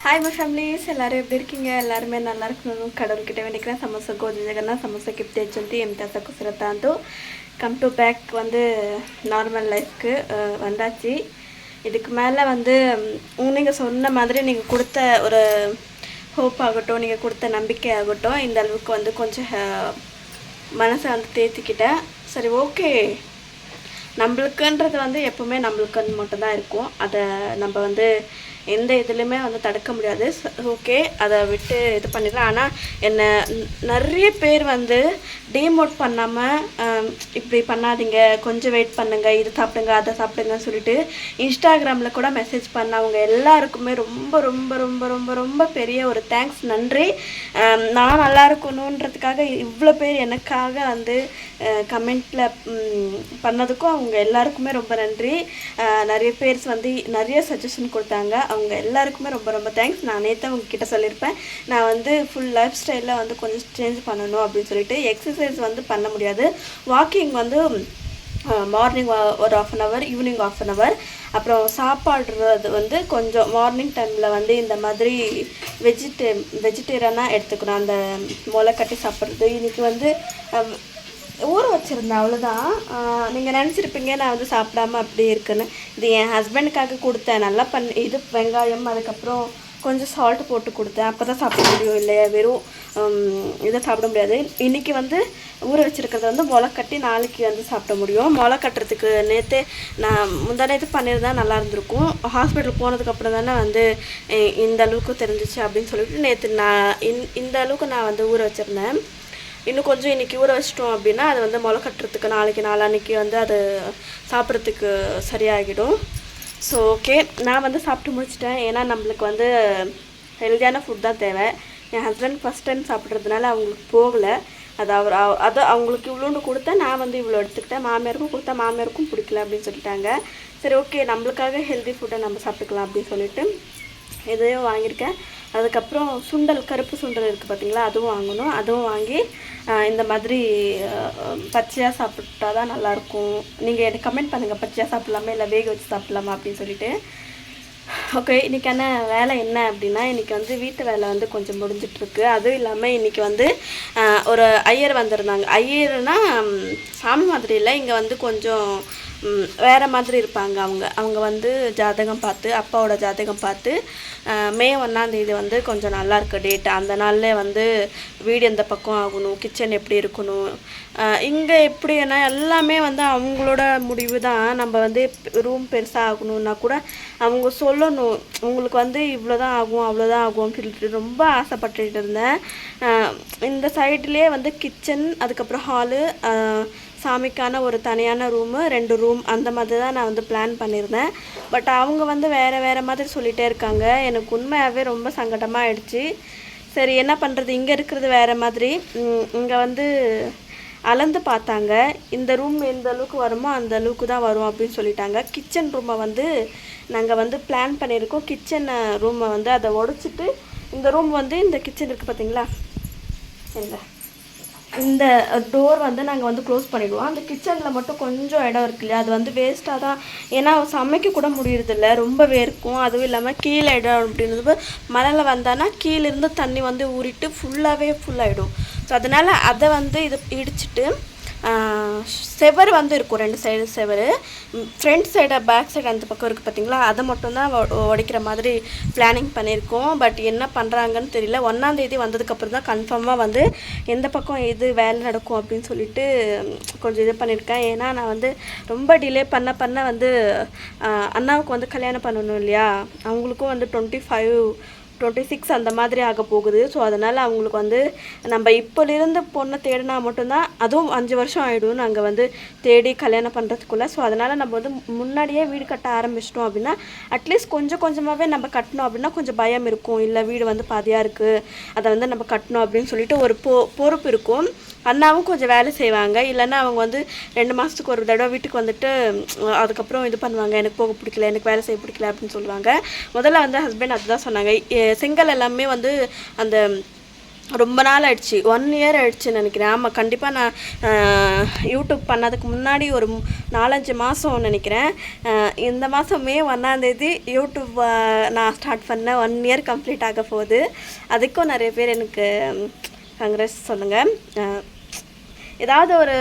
Hi my families எல்லாரும் எப்படி இருக்கீங்க எல்லாருமே நல்லா இருக்கணும் கடவுள்கிட்ட வேண்டிக்கிறேன் ಸಮಸ್ಯೆ ಗೋದಿಜಗನ್ನ ಸಮಸ್ಯೆ ಕಿಪ್ತಿ ಹೆಚ್ಚಂತಿ ಎಂತ ಕುಸಿರತ್ತ ಅಂತೂ கம் டு பேக் வந்து நார்மல் லைஃப்க்கு வந்தாச்சு இதுக்கு மேலே வந்து நீங்கள் சொன்ன மாதிரி நீங்கள் கொடுத்த ஒரு ஹோப் ஆகட்டும் நீங்கள் கொடுத்த நம்பிக்கை ஆகட்டும் இந்த அளவுக்கு வந்து கொஞ்சம் அஹ், மனசை வந்து தேத்திக்கிட்டேன் சரி ஓகே நம்மளுக்குன்றது வந்து எப்பவுமே நம்மளுக்குன்னு மட்டும்தான் இருக்கும் அதை நம்ம வந்து எந்த இதுலையுமே வந்து தடுக்க முடியாது. ஓகே அதை விட்டு இது பண்ணிடலாம் ஆனால் என்னை நிறைய பேர் வந்து டீமோட் பண்ணாமல் இப்படி பண்ணாதீங்க. கொஞ்சம் வெயிட் பண்ணுங்க. இது சாப்பிடுங்க அதை சாப்பிடுங்கன்னு சொல்லிட்டு இன்ஸ்டாகிராமில் கூட மெசேஜ் பண்ண அவங்க எல்லாருக்குமே ரொம்ப ரொம்ப ரொம்ப ரொம்ப ரொம்ப பெரிய ஒரு தேங்க்ஸ் நன்றி. நான் நல்லா இருக்கணுன்றதுக்காக இவ்வளோ பேர் எனக்காக வந்து கமெண்ட்டில் பண்ணதுக்கும் அவங்க எல்லாருக்குமே ரொம்ப நன்றி. நிறைய பேர்ஸ் வந்து நிறைய சஜஷன் கொடுத்தாங்க. அவங்க எல்லாருக்குமே ரொம்ப ரொம்ப தேங்க்ஸ் நான் நேற்று உங்ககிட்ட சொல்லியிருப்பேன் நான் வந்து ஃபுல் லைஃப் ஸ்டைலில் வந்து கொஞ்சம் சேஞ்ச் பண்ணணும் அப்படின்னு சொல்லிட்டு எக்ஸசைஸ் வந்து பண்ண முடியாது. வாக்கிங் வந்து மார்னிங் ஒரு half an hour evening half an hour அப்புறம் சாப்பாடுறது வந்து கொஞ்சம் மார்னிங் டைமில் வந்து இந்த மாதிரி வெஜிடே வெஜிடேரியனாக எடுத்துக்கணும். அந்த முளை கட்டி சாப்பிட்றது. இன்றைக்கி வந்து ஊற வச்சுருந்தேன் அவ்வளோதான் நீங்கள் நினச்சிருப்பீங்க நான் வந்து சாப்பிடாம அப்படி இருக்குன்னு. இது என் ஹஸ்பண்டுக்காக கொடுத்தேன். நல்லா பண்ணி இது வெங்காயம் அதுக்கப்புறம் கொஞ்சம் சால்ட் போட்டு கொடுத்தேன். அப்போ தான் சாப்பிட முடியும் இல்லையா? வெறும் இதை சாப்பிட முடியாது. இன்றைக்கி வந்து ஊற வச்சுருக்கிறத வந்து முளை கட்டி நாளைக்கு வந்து சாப்பிட முடியும். முளை கட்டுறதுக்கு நேற்று நான் முந்தா நேற்று பண்ணியிருந்தா நல்லா இருந்திருக்கும். ஹாஸ்பிட்டல் போனதுக்கப்புறம் தானே வந்து இந்த அளவுக்கு தெரிஞ்சிச்சு அப்படின்னு சொல்லிட்டு நேற்று நான் இந் இந்த அளவுக்கு நான் வந்து ஊற வச்சுருந்தேன். இன்னும் கொஞ்சம் இன்றைக்கி ஊற வச்சிட்டோம் அப்படின்னா அது வந்து முளை கட்டுறதுக்கு நாளைக்கு நாளான்னைக்கு வந்து அது சாப்பிட்றதுக்கு சரியாகிடும். ஸோ ஓகே நான் வந்து சாப்பிட்டு முடிச்சிட்டேன். ஏன்னா நம்மளுக்கு வந்து ஹெல்த்தியான ஃபுட் தான் தேவை. என் ஹஸ்பண்ட் ஃபஸ்ட் டைம் சாப்பிட்றதுனால அவங்களுக்கு போகலை. அது அவர் அது அவங்களுக்கு இவ்வளோண்டு கொடுத்தேன் நான் வந்து இவ்வளோ எடுத்துக்கிட்டேன். மாமியாருக்கும் கொடுத்தா மாமியாருக்கும் பிடிக்கல அப்படின்னு சொல்லிட்டாங்க. சரி ஓகே நம்மளுக்காக ஹெல்தி ஃபுட்டை நம்ம சாப்பிட்டுக்கலாம் அப்படின்னு சொல்லிட்டு இதையும் வாங்கியிருக்கேன். அதுக்கப்புறம் சுண்டல் கருப்பு சுண்டல் இருக்குது பார்த்தீங்களா அதுவும் வாங்கணும். அதுவும் வாங்கி இந்த மாதிரி பச்சையாக சாப்பிட்டா தான் நல்லாயிருக்கும். நீங்கள் எனக்கு கமெண்ட் பண்ணுங்கள் பச்சையாக சாப்பிட்லாமா? இல்லை வேக வச்சு சாப்பிட்லாமா? அப்படின்னு சொல்லிட்டு. ஓகே இன்றைக்கான வேலை என்ன அப்படின்னா இன்றைக்கி வந்து வீட்டு வேலை வந்து கொஞ்சம் முடிஞ்சிட்ருக்கு. அதுவும் இல்லாமல் இன்றைக்கி வந்து ஒரு ஐயர் வந்திருந்தாங்க. ஐயர்னால் சாமி மாதிரி இல்லை. இங்கே வந்து கொஞ்சம் வேறு மாதிரி இருப்பாங்க அவங்க. அவங்க வந்து ஜாதகம் பார்த்து அப்பாவோட ஜாதகம் பார்த்து மே ஒன்றாந்தேதி வந்து கொஞ்சம் நல்லா இருக்குது டேட் அந்த நாளில் வந்து வீடு எந்த பக்கம் ஆகணும் கிச்சன் எப்படி இருக்கணும் இங்கே எப்படின்னா எல்லாமே வந்து அவங்களோட முடிவு தான் நம்ம வந்து ரூம் பெருசாக ஆகணும்னா கூட அவங்க சொல்லணும் உங்களுக்கு வந்து இவ்வளோ தான் ஆகும் அவ்வளோதான் ஆகும் சொல்லிட்டு ரொம்ப ஆசைப்பட்டுட்டு இருந்தேன். இந்த சைட்லேயே வந்து கிச்சன் அதுக்கப்புறம் ஹாலு சாமிக்கான ஒரு தனியான ரூமு ரெண்டு ரூம் அந்த மாதிரி தான் நான் வந்து பிளான் பண்ணியிருந்தேன். பட் அவங்க வந்து வேறு வேறு மாதிரி சொல்லிகிட்டே இருக்காங்க. எனக்கு உண்மையாகவே ரொம்ப சங்கடமாக ஆயிடுச்சு. சரி என்ன பண்ணுறது இங்கே இருக்கிறது வேறு மாதிரி. இங்கே வந்து அளந்து பார்த்தாங்க. இந்த ரூம் எந்த அளவுக்கு வருமோ அந்த அளவுக்கு தான் வரும் அப்படின்னு சொல்லிட்டாங்க. கிச்சன் ரூமை வந்து நாங்கள் வந்து பிளான் பண்ணியிருக்கோம். கிச்சன் ரூமை வந்து அதை உடைச்சிட்டு இந்த ரூம் வந்து இந்த கிச்சன் இருக்குது பார்த்தீங்களா இல்லை இந்த டோர் வந்து நாங்கள் வந்து க்ளோஸ் பண்ணிவிடுவோம் அந்த கிச்சனில் மட்டும் கொஞ்சம் இடம் இருக்கு இல்லையா? அது வந்து வேஸ்ட்டாக தான். ஏன்னா சமைக்க கூட முடியறதில்ல. ரொம்ப வேர்க்கும். அதுவும் இல்லாமல் கீழே இடம் அப்படின்றது மழையில் வந்தானா கீழிருந்து தண்ணி வந்து ஊறிட்டு ஃபுல்லாகவே ஃபுல்லாகிடும் ஸோ அதனால் அதை வந்து இது இடிச்சிட்டு செவர் வந்து இருக்கும் ரெண்டு சைடு செவர். ஃப்ரண்ட் சைடு பேக் சைடு அந்த பக்கம் இருக்குது பார்த்தீங்களா அதை மட்டும்தான் உடைக்கிற மாதிரி பிளானிங் பண்ணியிருக்கோம். பட் என்ன பண்ணுறாங்கன்னு தெரியல. ஒன்றாந்தேதி வந்ததுக்கப்புறம் தான் கன்ஃபார்மாக வந்து எந்த பக்கம் எது வேலை நடக்கும் அப்படின்னு சொல்லிட்டு கொஞ்சம் இது பண்ணியிருக்கேன். ஏன்னா நான் வந்து ரொம்ப டிலே பண்ண பண்ண வந்து அண்ணாவுக்கு வந்து கல்யாணம் பண்ணணும் இல்லையா? அவங்களுக்கும் வந்து டுவெண்ட்டி ஃபைவ் டுவெண்ட்டி சிக்ஸ் அந்த மாதிரி ஆக போகுது. ஸோ அதனால் அவங்களுக்கு வந்து நம்ம இப்போலேருந்து பொண்ணை தேடினா மட்டும்தான் அதுவும் அஞ்சு வருஷம் ஆகிடும் நாங்கள் வந்து தேடி கல்யாணம் பண்ணுறதுக்குள்ளே ஸோ அதனால் நம்ம வந்து முன்னாடியே வீடு கட்ட ஆரம்பிச்சிட்டோம் அப்படின்னா அட்லீஸ்ட் கொஞ்சம் கொஞ்சமாகவே நம்ம கட்டணும் அப்படின்னா கொஞ்சம் பயம் இருக்கும். இல்லை வீடு வந்து பாதியாக இருக்குது அதை வந்து நம்ம கட்டணும் அப்படின்னு சொல்லிட்டு ஒரு பொ பொறுப்பு இருக்கும். அண்ணாவும் கொஞ்சம் வேலை செய்வாங்க. இல்லைன்னா அவங்க வந்து ரெண்டு மாதத்துக்கு ஒரு தடவை வீட்டுக்கு வந்துட்டு அதுக்கப்புறம் இது பண்ணுவாங்க. எனக்கு போக பிடிக்கல எனக்கு வேலை செய்ய பிடிக்கல அப்படின்னு சொல்லுவாங்க. முதல்ல வந்து ஹஸ்பண்ட் அதுதான் சொன்னாங்க. எ- செங்கல் எல்லாமே வந்து அந்த ரொம்ப நாள் ஆயிடுச்சு. ஒன் இயர் ஆயிடுச்சு நினைக்கிறேன். ஆமாம் கண்டிப்பாக நான் யூடியூப் பண்ணதுக்கு முன்னாடி ஒரு நாலஞ்சு மாதம் நினைக்கிறேன். இந்த மாதம் மே ஒன்றாந்தேதி யூடியூப் நான் ஸ்டார்ட் பண்ணேன் ஒன் இயர் கம்ப்ளீட் ஆக போகுது. அதுக்கும் நிறைய பேர் எனக்கு காங்கிரஸ் சொல்லுங்கள் ஏதாவது ஒரு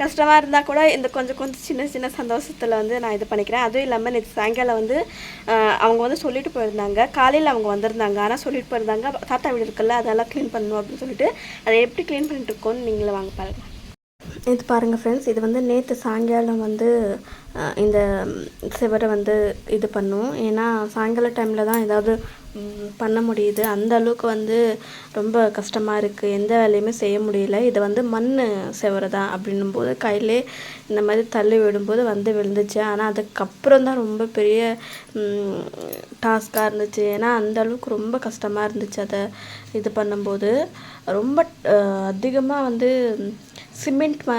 கஷ்டமாக இருந்தால் கூட இந்த கொஞ்சம் கொஞ்சம் சின்ன சின்ன சந்தோஷத்தில் வந்து நான் இது பண்ணிக்கிறேன். அதுவும் இல்லாமல் நேற்று சாயங்காலம் வந்து அவங்க வந்து சொல்லிட்டு போயிருந்தாங்க. காலையில் அவங்க வந்திருந்தாங்க. ஆனால் சொல்லிட்டு போயிருந்தாங்க. தாத்தா வீடு இருக்குல்ல அதெல்லாம் க்ளீன் பண்ணணும் அப்படின்னு சொல்லிட்டு. அதை எப்படி க்ளீன் பண்ணிட்டு இருக்கோன்னு நீங்களே வாங்க பாருங்கள் இது பாருங்கள் ஃப்ரெண்ட்ஸ் இது வந்து நேற்று சாயங்காலம் வந்து இந்த சுவரை வந்து இது பண்ணும். ஏன்னா சாயங்கால டைமில் தான் ஏதாவது பண்ண முடியுது. அந்த அளவுக்கு வந்து ரொம்ப கஷ்டமாக இருக்குது எந்த வேலையுமே செய்ய முடியல. இது வந்து மண் செவரை தான் அப்படின்னும் போது கையிலே இந்த மாதிரி தள்ளி விடும்போது வந்து விழுந்துச்சு. ஆனால் அதுக்கப்புறம் தான் ரொம்ப பெரிய டாஸ்காக இருந்துச்சு. ஏன்னா அந்த அளவுக்கு ரொம்ப கஷ்டமாக இருந்துச்சு அதை இது பண்ணும்போது. ரொம்ப அதிகமாக வந்து சிமெண்ட் ம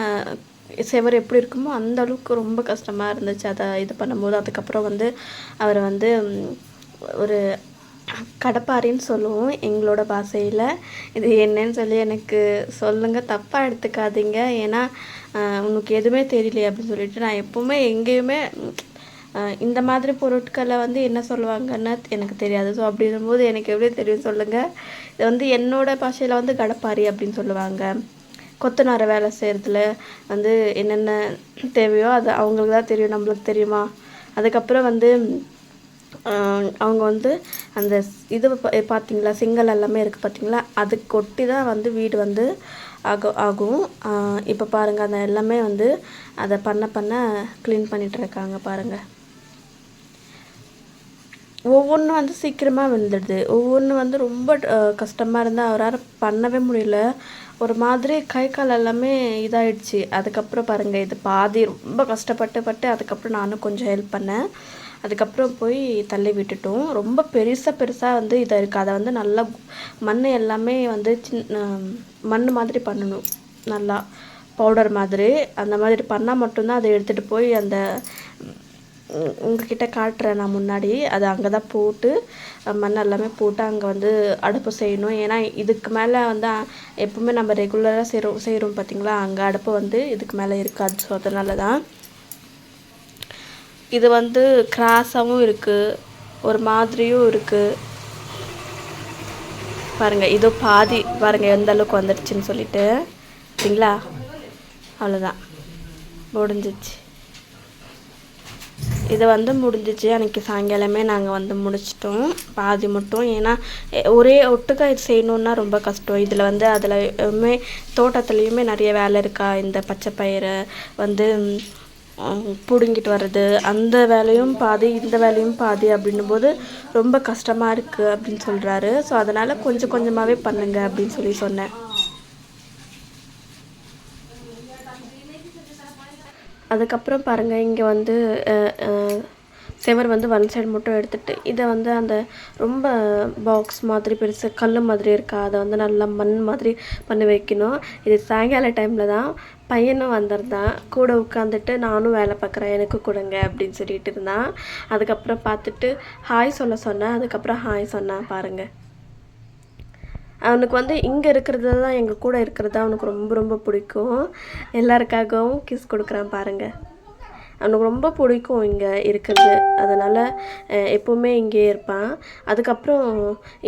செவர் எப்படி இருக்குமோ அந்த அளவுக்கு ரொம்ப கஷ்டமாக இருந்துச்சு. அதை இது பண்ணும்போது அதுக்கப்புறம் வந்து அவர் வந்து ஒரு கடப்பாரின்னு சொல்லுவோம் எங்களோட பாஷையில். இது என்னன்னு சொல்லி எனக்கு சொல்லுங்கள் தப்பாக எடுத்துக்காதீங்க. ஏன்னா உனக்கு எதுவுமே தெரியலையே அப்படின்னு சொல்லிட்டு நான் எப்போவுமே எங்கேயுமே இந்த மாதிரி பொருட்களை வந்து என்ன சொல்லுவாங்கன்னு எனக்கு தெரியாது. ஸோ அப்படி இருக்கும்போது எனக்கு எப்படி தெரியும் சொல்லுங்கள் இது வந்து என்னோட பாஷையில் வந்து கடப்பாரி அப்படின்னு சொல்லுவாங்க. கொத்தனாரை வேலை செய்கிறதுல வந்து என்னென்ன தேவையோ அது அவங்களுக்கு தான் தெரியும் நம்மளுக்கு தெரியுமா? அதுக்கப்புறம் வந்து அவங்க வந்து அந்த இது பார்த்தீங்களா செங்கல் எல்லாமே இருக்குது பார்த்தீங்களா அது கொட்டி தான் வந்து வீடு வந்து ஆகும். ஆகும் இப்போ பாருங்கள் அந்த எல்லாமே வந்து அதை பண்ண பண்ண க்ளீன் பண்ணிகிட்டு இருக்காங்க பாருங்கள் ஒவ்வொன்றும் வந்து சீக்கிரமாக விழுந்துடுது. ஒவ்வொன்றும் வந்து ரொம்ப கஷ்டமாக இருந்தால் அவரால் பண்ணவே முடியல. ஒரு மாதிரி கை கால் எல்லாமே இதாயிடுச்சு. அதுக்கப்புறம் பாருங்கள் இது பாதி ரொம்ப கஷ்டப்பட்டு பட்டு அதுக்கப்புறம் நானும் கொஞ்சம் ஹெல்ப் பண்ணேன். அதுக்கப்புறம் போய் தள்ளி விட்டுட்டோம். ரொம்ப பெருசாக பெருசாக வந்து இதாக இருக்குது அதை வந்து நல்லா மண் எல்லாமே வந்து சின்ன மண் மாதிரி பண்ணணும். நல்லா பவுடர் மாதிரி. அந்த மாதிரி பண்ணால் மட்டும்தான் அதை எடுத்துகிட்டு போய் அந்த உங்ககிட்ட காட்டுறேன் நான் முன்னாடி. அதை அங்கே தான் போட்டு மண் எல்லாமே போட்டு அங்கே வந்து அடுப்பு செய்யணும். ஏன்னா இதுக்கு மேலே வந்து எப்பவுமே நம்ம ரெகுலராக செய்கிறோம் செய்கிறோம் பார்த்தீங்களா அங்கே அடுப்பு வந்து இதுக்கு மேலே இருக்காது. ஸோ அதனால தான் இது வந்து கிராஸாகவும் இருக்குது ஒரு மாதிரியும் இருக்குது பாருங்கள் இதோ பாதி பாருங்கள் எந்த அளவுக்கு வந்துடுச்சுன்னு சொல்லிட்டு. சரிங்களா? அவ்வளோதான் முடிஞ்சிச்சு. இது வந்து முடிஞ்சிச்சு. அன்றைக்கி சாயங்காலமே நாங்கள் வந்து முடிச்சிட்டோம். பாதி மட்டும். ஏன்னா ஒரே ஒட்டுக்கா இது செய்யணுன்னா ரொம்ப கஷ்டம். இதில் வந்து அதில் தோட்டத்துலேயுமே நிறைய வேலை இருக்கா? இந்த பச்சை பயிரை வந்து பிடுங்கிட்டு வர்றது. அந்த வேலையும் பாதி இந்த வேலையும் பாதி அப்படின்னும் போது ரொம்ப கஷ்டமாக இருக்குது அப்படின்னு சொல்கிறாரு ஸோ அதனால் கொஞ்சம் கொஞ்சமாகவே பண்ணுங்க அப்படின்னு சொல்லி சொன்னேன். அதுக்கப்புறம் பாருங்கள் இங்கே வந்து செவர் வந்து ஒன் சைடு மட்டும் எடுத்துகிட்டு இதை வந்து அந்த ரொம்ப பாக்ஸ் மாதிரி பெருசு கல் மாதிரி இருக்கா அதை வந்து நல்லா மண் மாதிரி பண்ணி வைக்கணும். இது சாயங்கால டைமில் தான் பையனும் வந்திருந்தான். கூட உட்காந்துட்டு நானும் வேலை பார்க்குறேன் எனக்கு கொடுங்க அப்படின்னு சொல்லிட்டு இருந்தான். அதுக்கப்புறம் பார்த்துட்டு ஹாய் சொல்ல சொன்னேன். அதுக்கப்புறம் ஹாய் சொன்னான் பாருங்கள் அவனுக்கு வந்து இங்கே இருக்கிறது தான் எங்கள் கூட இருக்கிறது தான் அவனுக்கு ரொம்ப ரொம்ப பிடிக்கும். எல்லாருக்காகவும் கிஸ் கொடுக்குறான் பாருங்கள் அவனுக்கு ரொம்ப பிடிக்கும் இங்கே இருக்கிறது. அதனால் எப்போவுமே இங்கேயே இருப்பான். அதுக்கப்புறம்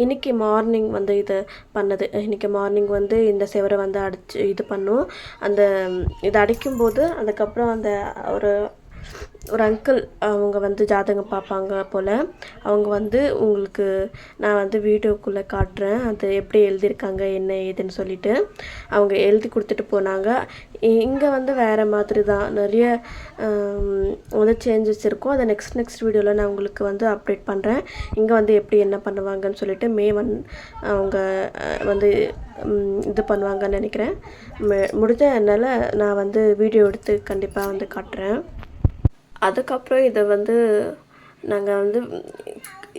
இன்னைக்கு மார்னிங் வந்து இது பண்ணது. இன்னைக்கு மார்னிங் வந்து இந்த செவரை வந்து அடிச்சு இது பண்ணும். அந்த இதை அடிக்கும்போது அதுக்கப்புறம் அந்த ஒரு ஒரு அங்கிள் அவங்க வந்து ஜாதகம் பார்ப்பாங்க போல் அவங்க வந்து உங்களுக்கு நான் வந்து வீடியோக்குள்ளே காட்டுறேன் அது எப்படி எழுதியிருக்காங்க என்ன ஏதுன்னு சொல்லிட்டு அவங்க எழுதி கொடுத்துட்டு போனாங்க. இங்கே வந்து வேறு மாதிரி தான். நிறைய வந்து சேஞ்சஸ் இருக்கும். அதை நெக்ஸ்ட் நெக்ஸ்ட் வீடியோவில் நான் உங்களுக்கு வந்து அப்டேட் பண்ணுறேன் இங்கே வந்து எப்படி என்ன பண்ணுவாங்கன்னு சொல்லிட்டு மே ஒன் அவங்க வந்து இது பண்ணுவாங்கன்னு நினைக்கிறேன். முடிஞ்ச என்னால் நான் வந்து வீடியோ எடுத்து கண்டிப்பாக வந்து காட்டுறேன். அதுக்கப்புறம் இதை வந்து நாங்கள் வந்து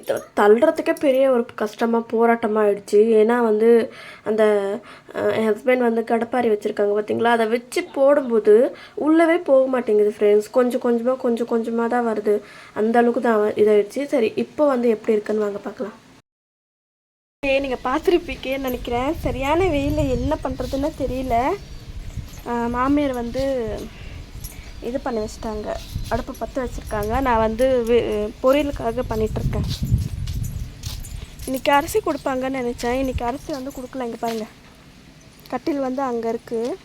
இதை தள்ளுறதுக்கே பெரிய ஒரு கஷ்டமாக போராட்டமாக ஆயிடுச்சு ஏன்னா வந்து அந்த என் ஹஸ்பண்ட் வந்து கடப்பாரி வச்சுருக்காங்க பார்த்தீங்களா அதை வச்சு போடும்போது உள்ளவே போக மாட்டேங்குது ஃப்ரெண்ட்ஸ் கொஞ்சம் கொஞ்சமாக கொஞ்சம் கொஞ்சமாக தான் வருது. அந்த அளவுக்கு தான் இதாகிடுச்சு சரி இப்போ வந்து எப்படி இருக்குன்னு வாங்க பார்க்கலாம் ஏ நீங்கள் பார்த்துருப்பீங்கன்னு நினைக்கிறேன். சரியான வெயிலில் என்ன பண்ணுறதுன்னு தெரியல. மாமியார் வந்து இது பண்ணி வச்சிட்டாங்க. அடுப்பு பற்ற வச்சுருக்காங்க. நான் வந்து பொரியலுக்காக பண்ணிகிட்ருக்கேன் இன்றைக்கி அரிசி கொடுப்பாங்கன்னு நினச்சேன். இன்றைக்கி அரிசி வந்து கொடுக்கல. இங்கே பாருங்கள் கட்டில் வந்து அங்கே இருக்குது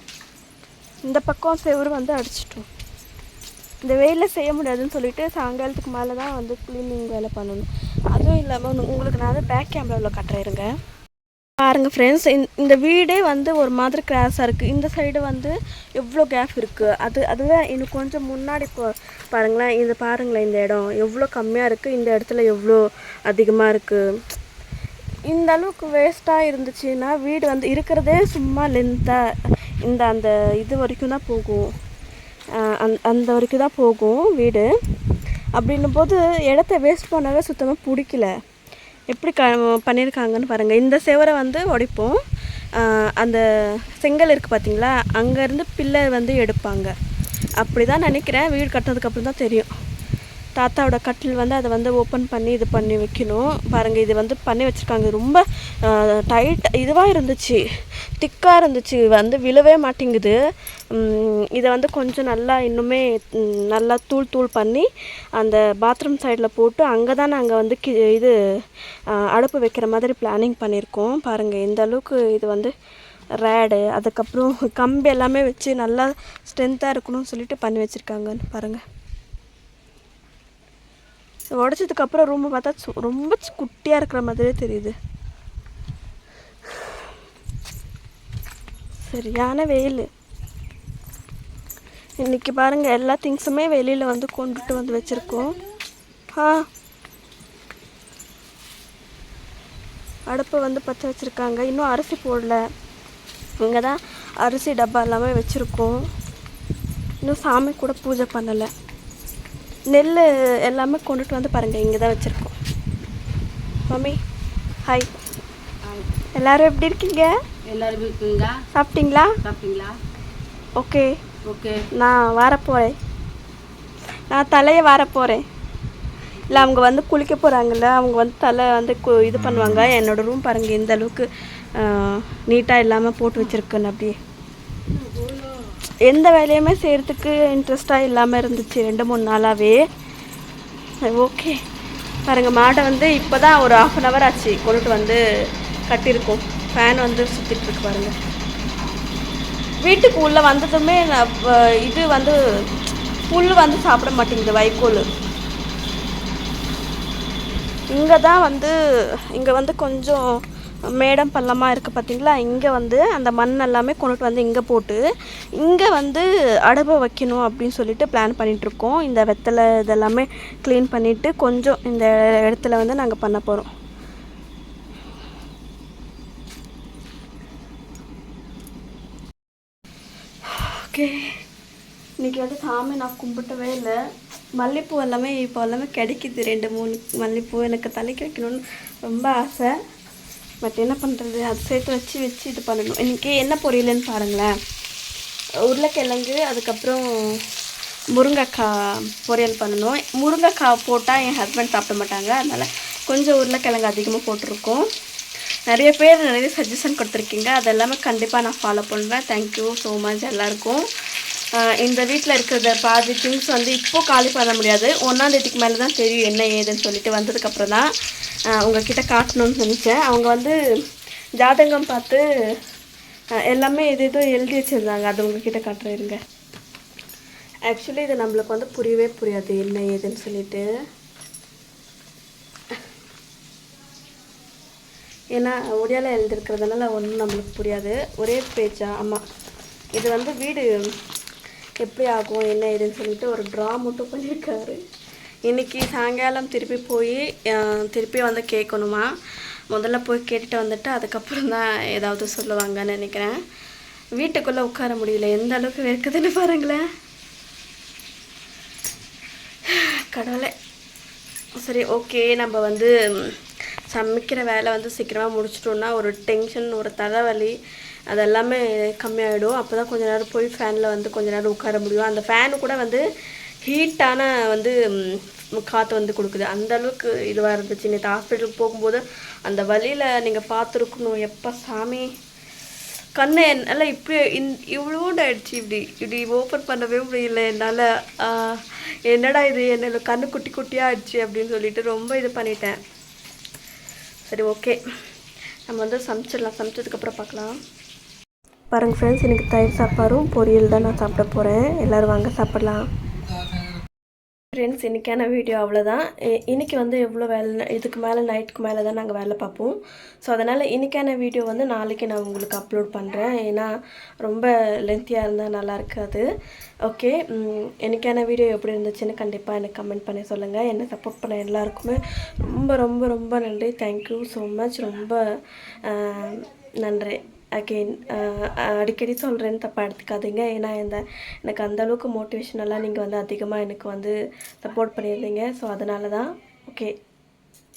இந்த பக்கம் செவுரு வந்து அடிச்சிட்டோம். இந்த வெயிலில் செய்ய முடியாதுன்னு சொல்லிட்டு சாயங்காலத்துக்கு மேலே தான் வந்து க்ளீனிங் வேலை பண்ணணும். அதுவும் இல்லாமல் உங்களுக்கு நான் வந்து பேக் கேமராவில் காட்டுறேருங்க பாருங்கள் ஃப்ரெண்ட்ஸ் இந்த வீடே வந்து ஒரு மாதிரி கிராஸாக இருக்குது இந்த சைடு வந்து எவ்வளோ கேப் இருக்குது அது அதுவே இன்னும் கொஞ்சம் முன்னாடி போ பாருங்களேன் இது பாருங்களேன் இந்த இடம் எவ்வளோ கம்மியாக இருக்குது இந்த இடத்துல எவ்வளோ அதிகமாக இருக்குது இந்த அளவுக்கு வேஸ்ட்டாக இருந்துச்சுன்னா வீடு வந்து இருக்கிறதே சும்மா லென்த்தாக இந்த அந்த இது வரைக்கும் தான் போகும். அந் அந்த அந்த வரைக்கும் தான் போகும் வீடு. அப்படின்னும் போது இடத்த வேஸ்ட் பண்ணவே சுத்தமாக பிடிக்கல. எப்படி க பண்ணியிருக்காங்கன்னு பாருங்கள் இந்த செவரை வந்து உடைப்போம். அந்த செங்கல் இருக்குது பார்த்தீங்களா அங்கேருந்து பில்லர் வந்து எடுப்பாங்க. அப்படி தான் நினைக்கிறேன். வீடு கட்டினதுக்கப்புறம் தான் தெரியும். தாத்தாவோட கட்டில் வந்து அதை வந்து ஓப்பன் பண்ணி இது பண்ணி வைக்கணும். பாருங்கள் இது வந்து பண்ணி வச்சுருக்காங்க. ரொம்ப டைட் இதுவாக இருந்துச்சு. திக்காக இருந்துச்சு. வந்து விழவே மாட்டேங்குது. இதை வந்து கொஞ்சம் நல்லா இன்னுமே நல்லா தூள் தூள் பண்ணி அந்த பாத்ரூம் சைடில் போட்டு அங்கே தான் நாங்கள் வந்து கி இது அடுப்பு வைக்கிற மாதிரி பிளானிங் பண்ணியிருக்கோம். பாருங்கள் இந்த அளவுக்கு இது வந்து ரேடு அதுக்கப்புறம் கம்பி எல்லாமே வச்சு நல்லா ஸ்ட்ரென்த்தாக இருக்கணும்னு சொல்லிட்டு பண்ணி வச்சுருக்காங்கன்னு பாருங்கள் உடச்சதுக்கப்புறம் ரூமை பார்த்தா சு- ரொம்ப குட்டியாக இருக்கிற மாதிரியே தெரியுது. சரியான வெயில். இன்னைக்கு பாருங்க எல்லா திங்ஸுமே வெளியில் வந்து கொண்டுட்டு வந்து வச்சுருக்கோம். ஆ. அடுப்பை வந்து பற்ற வச்சுருக்காங்க. இன்னும் அரிசி போடல. இங்கே தான் அரிசி டப்பா எல்லாமே வச்சுருக்கோம். இன்னும் சாமி கூட பூஜை பண்ணலை. நெல் எல்லாமே கொண்டுட்டு வந்து பாருங்கள் இங்கே தான் வச்சுருக்கோம். மம்மி ஹாய் எல்லாரும் எப்படி இருக்கீங்க? எல்லாரும் இருக்குங்க? சாப்பிட்டீங்களா? சாப்பிட்டீங்களா? ஓகே. ஓகே. நான் வரப்போகிறேன் நான் தலையை வரப்போகிறேன் இல்லை அவங்க வந்து குளிக்க போகிறாங்கல்ல அவங்க வந்து தலை வந்து கு- இது பண்ணுவாங்க. என்னோடய ரூம் பாருங்கள் இந்த அளவுக்கு நீட்டாக இல்லாமல் போட்டு வச்சுருக்கேன்னு அப்படியே. எந்த வேலையுமே செய்கிறதுக்கு இன்ட்ரெஸ்டாக இல்லாமல் இருந்துச்சு ரெண்டு மூணு நாளாகவே ஓகே பாருங்கள் மாடை வந்து இப்போ தான் ஒரு ஆஃப் அன் ஹவர் ஆச்சு கொண்டுட்டு வந்து கட்டியிருக்கோம். ஃபேன் வந்து சுற்றிட்டுருக்கு பாருங்கள் வீட்டுக்கு உள்ளே வந்ததுமே இது வந்து புல் வந்து சாப்பிட மாட்டேங்குது வைக்கோல். இங்கே தான் வந்து இங்கே வந்து கொஞ்சம் மேடம் பள்ளமாக இருக்குது பார்த்தீங்களா இங்கே வந்து அந்த மண் எல்லாமே கொண்டுட்டு வந்து இங்கே போட்டு இங்கே வந்து அடுப்பை வைக்கணும் அப்படின்னு சொல்லிட்டு பிளான் பண்ணிகிட்ருக்கோம் இந்த வெத்தலை இதெல்லாமே க்ளீன் பண்ணிவிட்டு கொஞ்சம் இந்த இடத்துல வந்து நாங்கள் பண்ண போகிறோம் ஓகே இன்றைக்கி வந்து சாமி நான் கும்பிட்டவே இல்லை. மல்லிகைப்பூ எல்லாமே இப்போ எல்லாமே கிடைக்குது. ரெண்டு மூணு மல்லிகைப்பூ எனக்கு தலைக்கு வைக்கணும்னு ரொம்ப ஆசை. பட் என்ன பண்ணுறது அது சேர்த்து வச்சு வச்சு இது பண்ணணும். இன்றைக்கி என்ன பொரியலன்னு பாருங்களேன். உருளைக்கிழங்கு அதுக்கப்புறம் முருங்கைக்காய் பொரியல் பண்ணணும். முருங்கைக்காய் போட்டால் என் ஹஸ்பண்ட் சாப்பிட மாட்டாங்க. அதனால் கொஞ்சம் உருளைக்கிழங்கு அதிகமாக போட்டிருக்கோம். நிறைய பேர் நிறைய சஜஷன் கொடுத்துருக்கீங்க. அது எல்லாமே கண்டிப்பாக நான் ஃபாலோ பண்ணுறேன் தேங்க்யூ ஸோ மச் எல்லாருக்கும். இந்த வீட்டில் இருக்கிறத பாதி திங்ஸ் வந்து இப்போது காலி பண்ண முடியாது. ஒன்றாந்தேதிக்கு மேலே தான் தெரியும் என்ன ஏதுன்னு சொல்லிட்டு வந்ததுக்கப்புறம் தான் உங்ககிட்ட காட்டணும்னு நினச்சேன். அவங்க வந்து ஜாதகம் பார்த்து எல்லாமே எது எதுவும் எழுதி வச்சுருந்தாங்க. அது உங்ககிட்ட காட்டுறேருங்க ஆக்சுவலி இது நம்மளுக்கு வந்து புரியவே புரியாது என்ன ஏதுன்னு சொல்லிட்டு. ஏன்னா ஒடியால் எழுதிருக்கிறதுனால ஒன்றும் நம்மளுக்கு புரியாது. ஒரே பேஜா? ஆமாம் இது வந்து வீடு எப்படி ஆகும் என்ன ஏதுன்னு சொல்லிட்டு ஒரு ட்ரா மட்டும் பண்ணியிருக்காரு. இன்னைக்கு சாயங்காலம் திருப்பி போய் திருப்பி வந்து கேட்கணுமா? முதல்ல போய் கேட்டுட்டு வந்துட்டு அதுக்கப்புறம் தான் ஏதாவது சொல்லுவாங்கன்னு நினைக்கிறேன். வீட்டுக்குள்ளே உட்கார முடியல. எந்த அளவுக்கு இருக்குதுன்னு பாருங்களேன். கடவுளே. சரி ஓகே. நம்ம வந்து சமைக்கிற வேலை வந்து சீக்கிரமாக முடிச்சிட்டோம்னா ஒரு டென்ஷன் ஒரு தலைவலி. அதெல்லாமே கம்மியாயிடும். அப்போ தான் கொஞ்ச நேரம் போய் ஃபேனில் வந்து கொஞ்ச நேரம் உட்கார முடியும். அந்த ஃபேனு கூட வந்து ஹீட்டான வந்து காற்று வந்து கொடுக்குது. அந்த அளவுக்கு இதுவாக இருந்துச்சு. நேற்று ஹாஸ்பிட்டலுக்கு போகும்போது அந்த வழியில் நீங்கள் பார்த்துருக்கணும். எப்போ சாமி. கண்ணை என்னால் இப்படி இந் இவ்வளோண்டு ஆயிடுச்சு. இப்படி இப்படி ஓப்பன் பண்ணவே முடியல. என்னால் என்னடா இது? என்னோட கண்ணு குட்டி குட்டியாக ஆயிடுச்சு அப்படின்னு சொல்லிட்டு ரொம்ப இது பண்ணிட்டேன். சரி ஓகே நம்ம வந்து சமைச்சிடலாம். சமைச்சதுக்கப்புறம் பார்க்கலாம். பாருங்கள் ஃப்ரெண்ட்ஸ் எனக்கு தயிர் சாப்பாடும் பொரியல் தான் நான் சாப்பிட போகிறேன் எல்லோரும் வாங்க சாப்பிட்லாம். ஃப்ரெண்ட்ஸ் இன்றைக்கான வீடியோ அவ்வளோதான் இன்றைக்கி இன்னைக்கு வந்து எவ்வளோ வேலை இதுக்கு மேலே நைட்டுக்கு மேலே தான் நாங்கள் வேலை பார்ப்போம். ஸோ அதனால் இன்றைக்கான வீடியோ வந்து நாளைக்கு நான் உங்களுக்கு அப்லோட் பண்ணுறேன் ஏன்னா ரொம்ப லென்த்தியாக இருந்தால் நல்லா இருக்காது. ஓகே எனக்கான வீடியோ எப்படி இருந்துச்சுன்னு கண்டிப்பாக எனக்கு கமெண்ட் பண்ணி சொல்லுங்கள் என்னை சப்போர்ட் பண்ண எல்லாருக்குமே ரொம்ப ரொம்ப ரொம்ப நன்றி. தேங்க்யூ ஸோ மச் ரொம்ப நன்றி. அகெயின் அடிக்கடி சொல்கிறேன்னு தப்பாக எடுத்துக்காதீங்க. ஏன்னா இந்த எனக்கு அந்த அளவுக்கு மோட்டிவேஷனெல்லாம் நீங்கள் வந்து அதிகமாக எனக்கு வந்து சப்போர்ட் பண்ணியிருந்தீங்க. ஸோ அதனால தான் ஓகே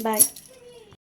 பாய்